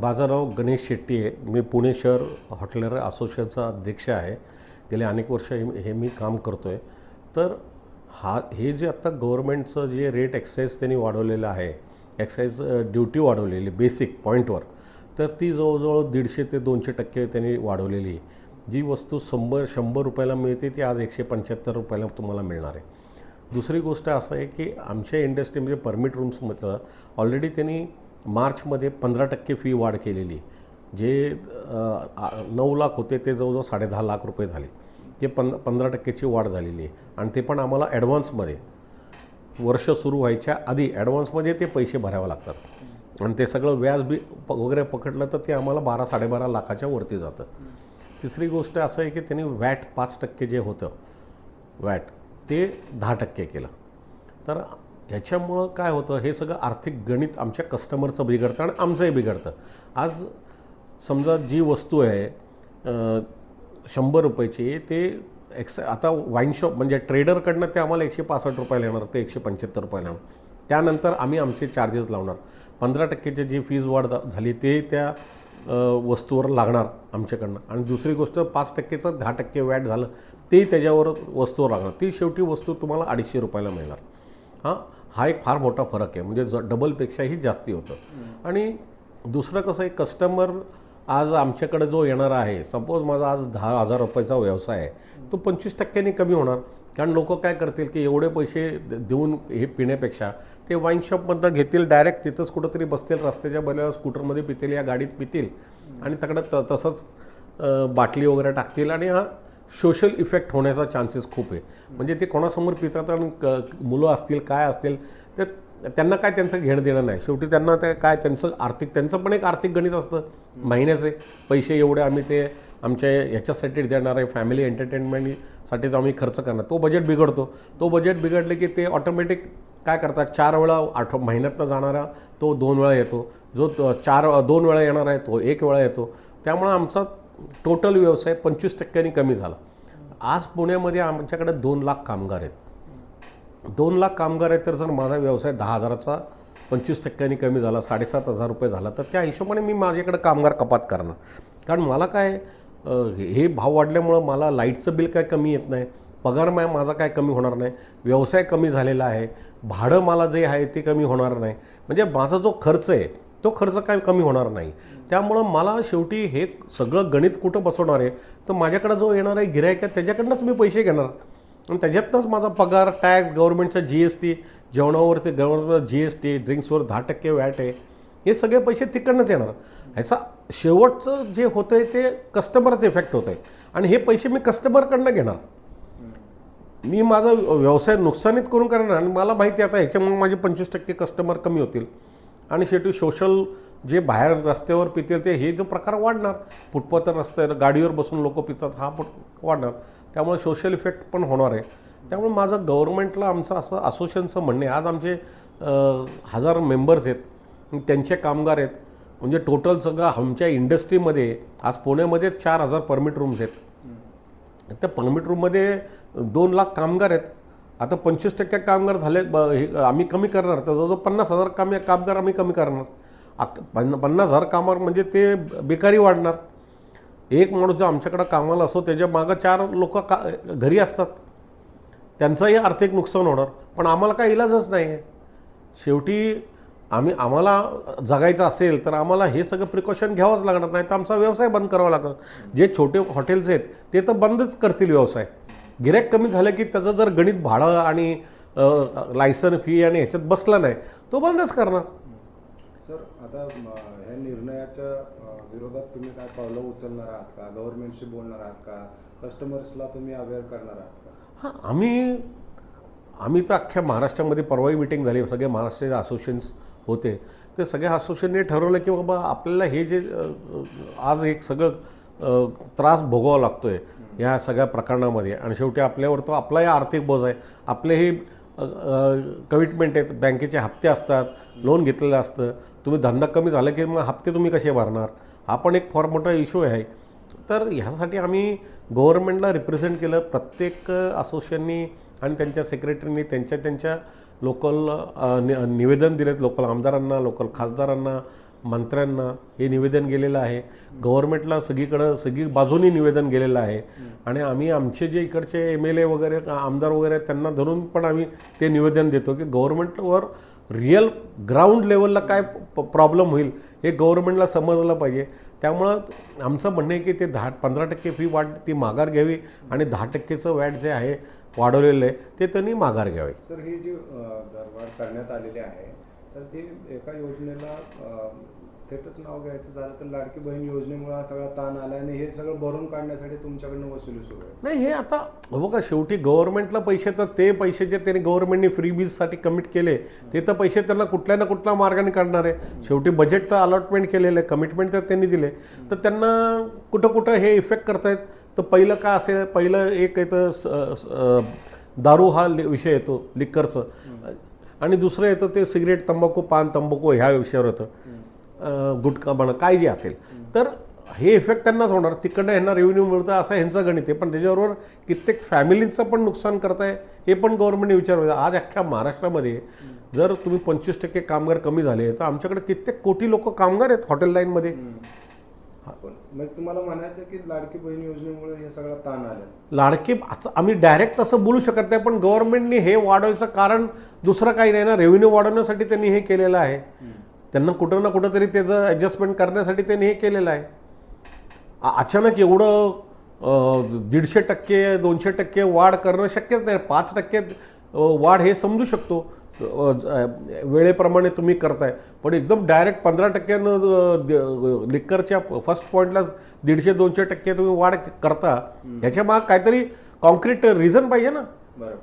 माझं नाव गणेश शेट्टी आहे मी पुणे शहर हॉटेलर असोसिएशनचा अध्यक्ष आहे. गेले अनेक वर्ष हे हे मी काम करतो आहे तर हा हे जे आत्ता गव्हर्मेंटचं जे रेट एक्साईज त्यांनी वाढवलेलं आहे एक्साईज ड्युटी वाढवलेली बेसिक पॉईंटवर तर ती जवळजवळ दीडशे ते दोनशे टक्के त्यांनी वाढवलेली. जी वस्तू शंभर शंभर रुपयाला मिळते ती आज एकशे पंच्याहत्तर रुपयाला तुम्हाला मिळणार आहे. दुसरी गोष्ट असं आहे की आमच्या इंडस्ट्रीमध्ये म्हणजे परमिट रूम्समधलं ऑलरेडी त्यांनी मार्चमध्ये पंधरा टक्के फी वाढ केलेली. जे नऊ लाख होते ते जवळजवळ साडेदहा लाख रुपये झाले. ते पं पंधरा टक्क्याची वाढ झालेली. आहे आणि ते पण आम्हाला ॲडव्हान्समध्ये वर्ष सुरू व्हायच्या आधी ॲडव्हान्समध्ये ते पैसे भरावे लागतात. आणि ते सगळं व्याज बी प- वगैरे पकडलं तर ते आम्हाला बारा साडेबारा लाखाच्या वरती जातं. तिसरी गोष्ट असं आहे की त्यांनी वॅट पाच टक्के जे होतं वॅट ते दहा टक्के केलं. तर ह्याच्यामुळं काय होतं हे सगळं आर्थिक गणित आमच्या कस्टमरचं बिघडतं आणि आमचंही बिघडतं. आज समजा जी वस्तू आहे शंभर रुपयाची ते एक्स आता वाईन शॉप म्हणजे ट्रेडरकडनं ते आम्हाला एकशे पासष्ट रुपयाला येणार ते एकशे पंच्याहत्तर रुपयाला येणार. त्यानंतर आम्ही आमचे चार्जेस लावणार. पंधरा टक्केची जी फीज वाढ झाली ते त्या वस्तूवर लागणार आमच्याकडनं. आणि दुसरी गोष्ट पाच टक्केचं दहा टक्के वॅट झालं ते त्याच्यावर वस्तूवर लागणार. ती शेवटी वस्तू तुम्हाला अडीचशे रुपयाला मिळणार. हां? हा एक फार मोठा फरक आहे. म्हणजे ज डबलपेक्षाही जास्ती होतं. आणि दुसरं कसं आहे कस्टमर आज आमच्याकडे जो येणारा आहे सपोज माझा आज दहा हजार रुपयाचा व्यवसाय आहे तो पंचवीस टक्क्यांनी कमी होणार. कारण लोक काय करतील की एवढे पैसे देऊन हे पिण्यापेक्षा ते वाईन शॉपमधनं घेतील डायरेक्ट तिथंच कुठंतरी बसतील रस्त्याच्या बल्यावर स्कूटरमध्ये पितील या गाडीत पितील. आणि तिकडं त तसंच बाटली वगैरे टाकतील. आणि हा सोशल इफेक्ट होण्याचा चान्सेस खूप आहे. म्हणजे ते कोणासमोर पितात आणि क मुलं असतील काय असतील ते त्यांना काय त्यांचं घेणं देणं नाही. शेवटी त्यांना ते काय त्यांचं आर्थिक त्यांचं पण एक आर्थिक गणित असतं. महिन्याचे पैसे एवढे आम्ही ते आमच्या ह्याच्यासाठी देणार आहे. फॅमिली एंटरटेनमेंटसाठी तर आम्ही खर्च करणार. तो बजेट बिघडतो. तो बजेट बिघडले की ते ऑटोमॅटिक काय करतात? चार वेळा आठ महिन्यातनं जाणारा तो दोन वेळा येतो. जो चार दोन वेळा येणार आहे तो एक वेळा येतो. त्यामुळं आमचा टोटल व्यवसाय पंचवीस टक्क्यांनी कमी झाला. आज पुण्यामध्ये आमच्याकडे दोन लाख कामगार आहेत. दोन लाख कामगार आहेत तर जर माझा व्यवसाय दहा हजाराचा पंचवीस टक्क्यांनी कमी झाला साडेसात हजार रुपये झाला तर त्या हिशोबाने मी माझ्याकडे कामगार कपात करणार. कारण मला काय हे हे भाव वाढल्यामुळं मला लाईटचं बिल काय कमी येत नाही पगार माय माझा काय कमी होणार नाही व्यवसाय कमी झालेला आहे भाडं मला जे आहे ते कमी होणार नाही. म्हणजे माझा जो खर्च आहे तो खर्च काय कमी होणार नाही. त्यामुळं मला शेवटी हे सगळं गणित कुठं बसवणार आहे तर माझ्याकडं जो येणार आहे गिरायक आहे त्याच्याकडनंच मी पैसे घेणार. आणि त्याच्यातनंच माझा पगार टॅक्स गव्हर्नमेंटचा जी एस टी जेवणावरती गव्हर्नमेंटचा जी एस टी ड्रिंक्सवर दहा टक्के वॅट आहे हे सगळे पैसे तिकडनंच येणार. ह्याचा शेवटचं जे होतं आहे ते कस्टमरचं इफेक्ट होतं आहे आणि हे पैसे मी कस्टमरकडनं घेणार. मी माझा व्यवसाय नुकसानीत करून करणार आणि मला माहिती आता ह्याच्यामुळे माझे पंचवीस टक्के कस्टमर कमी होतील. आणि शेवटी सोशल जे बाहेर रस्त्यावर पितील ते हे जो प्रकार वाढणार. फुटपाथवर रस्त्यावर गाडीवर बसून लोक पितात हा पण वाढणार. त्यामुळे सोशल इफेक्ट पण होणार आहे. त्यामुळे माझं गव्हर्नमेंटला आमचं असं असोसिएशनचं म्हणणे आज आमचे हजार मेंबर्स आहेत त्यांचे कामगार आहेत म्हणजे टोटल सगळं आमच्या इंडस्ट्रीमध्ये आज पुण्यामध्ये चार हजार परमिट रूम्स आहेत. त्या परमिट रूममध्ये दोन लाख कामगार आहेत. आता पंचवीस टक्के कामगार झाले ब हे आम्ही कमी करणार. तर जवळजवळ पन्नास हजार काम कामगार आम्ही कमी करणार. अक पन्नास हजार कामावर म्हणजे ते बेकारी वाढणार. एक माणूस जो आमच्याकडं कामाला असतो त्याच्या मागं चार लोक का घरी असतात. त्यांचंही आर्थिक नुकसान होणार. पण आम्हाला काय इलाजच नाही आहे शेवटी आम्ही आम्हाला जगायचं असेल तर आम्हाला हे सगळं प्रिकॉशन घ्यावंच लागणार. नाही तर आमचा व्यवसाय बंद करावा लागणार जे छोटे हॉटेल्स आहेत ते तर बंदच करतील व्यवसाय. गिऱ्हाईक कमी झालं की त्याचं जर गणित भाडं आणि लायसन फी आणि ह्याच्यात बसला नाही तो बंदच करणार. सर आता ह्या निर्णयाच्या विरोधात तुम्ही काय पावलं उचलणार आहात का? गव्हर्नमेंटशी बोलणार आहात का? कस्टमर्सला तुम्ही अवेअर करणार आहात का? हां आम्ही आम्ही तर अख्ख्या महाराष्ट्रामध्ये परवाही मिटिंग झाली सगळे महाराष्ट्राचे असोसिएशन्स होते. ते सगळ्या असोसिएशनने ठरवलं की बाबा आपल्याला हे जे आज एक सगळं त्रास भोगावा लागतो आहे ह्या सगळ्या प्रकरणामध्ये. आणि शेवटी आपल्यावर तो आपलाही आर्थिक बोज आहे. आपलेही कमिटमेंट आहेत. बँकेचे हप्ते असतात. लोन घेतलेलं असतं. तुम्ही धंदा कमी झाला की मग हप्ते तुम्ही कसे भरणार? हा पण एक फार मोठा इश्यू आहे. तर ह्यासाठी आम्ही गव्हर्नमेंटला रिप्रेझेंट केलं. प्रत्येक असोसिएशननी आणि त्यांच्या सेक्रेटरींनी त्यांच्या त्यांच्या लोकल निवेदन दिलेत. लोकल आमदारांना लोकल खासदारांना. मंत्र्यांना हे निवेदन गेलेलं आहे. गव्हर्नमेंटला सगळीकडं सगळी बाजूनी निवेदन गेलेलं आहे. आणि आम्ही आमचे जे इकडचे एम एल ए वगैरे आमदार वगैरे आहेत, त्यांना धरून पण आम्ही ते निवेदन देतो की गव्हर्नमेंटवर रिअल ग्राउंड लेवलला काय प्रॉब्लेम होईल हे गव्हर्नमेंटला समजलं पाहिजे. त्यामुळं आमचं म्हणणं आहे की ते दहा पंधरा टक्के फी वाढ ती माघार घ्यावी आणि दहा टक्केचं वॅट जे आहे वाढवलेलं आहे ते त्यांनी माघार घ्यावे. सर ही जी करण्यात आलेली आहे तर ते एका योजनेला स्टेटस नाव घ्यायचं झालं तर लाडकी बहीण योजनेमुळे हा सगळा ताण आला आणि हे सगळं भरून काढण्यासाठी तुमच्याकडनं वसुली सुरू आहे. नाही हे आता हो बघा शेवटी गव्हर्नमेंटला पैसे तर ते पैसे जे त्यांनी गव्हर्नमेंटने फ्री बीजसाठी कमिट केले ते तर पैसे त्यांना कुठल्या ना कुठल्या मार्गाने काढणार. आहे शेवटी बजेट तर अलॉटमेंट केलेलं आहे कमिटमेंट तर त्यांनी दिले. तर त्यांना कुठं कुठं हे इफेक्ट करतायत. तर पहिलं काय असेल पहिलं एक येतं स- दारू हा विषय येतो लिक्करचं आणि दुसरं येतं ते सिगरेट तंबाखू पान तंबाखू ह्या विषयावर होतं गुटखा म्हणा काय जे असेल. तर हे इफेक्ट त्यांनाच होणार. तिकडनं ह्यांना रेव्हेन्यू मिळतं असं ह्यांचं गणित आहे. पण त्याच्याबरोबर कित्येक फॅमिलींचं पण नुकसान करताय हे पण गव्हर्नमेंटने विचार आज अख्ख्या महाराष्ट्रामध्ये जर तुम्ही पंचवीस टक्के कामगार कमी झाले तर आमच्याकडे कित्येक कोटी लोक कामगार आहेत हॉटेल लाईनमध्ये पण म्हणजे तुम्हाला म्हणायचं की लाडकी बहीण योजनेमुळे हे सगळं ताण आलं लाडके आम्ही डायरेक्ट तसं बोलू शकत नाही पण गव्हर्नमेंटने हे वाढवायचं कारण दुसरं काही नाही ना रेव्हेन्यू वाढवण्यासाठी त्यांनी हे केलेलं आहे. त्यांना कुठं ना कुठं तरी त्याचं ॲडजस्टमेंट करण्यासाठी त्यांनी हे केलेलं आहे. अचानक एवढं दीडशे टक्के दोनशे टक्के वाढ करणं शक्यच नाही पाच टक्के वाढ हे समजू शकतो. वेळेप्रमाणे तुम्ही करताय. पण एकदम डायरेक्ट पंधरा टक्क्यानं लिक्करच्या फर्स्ट पॉईंटलाच दीडशे दोनशे टक्के तुम्ही वाढ करता. ह्याच्या माग काहीतरी कॉन्क्रीट रिझन पाहिजे ना. बरोबर.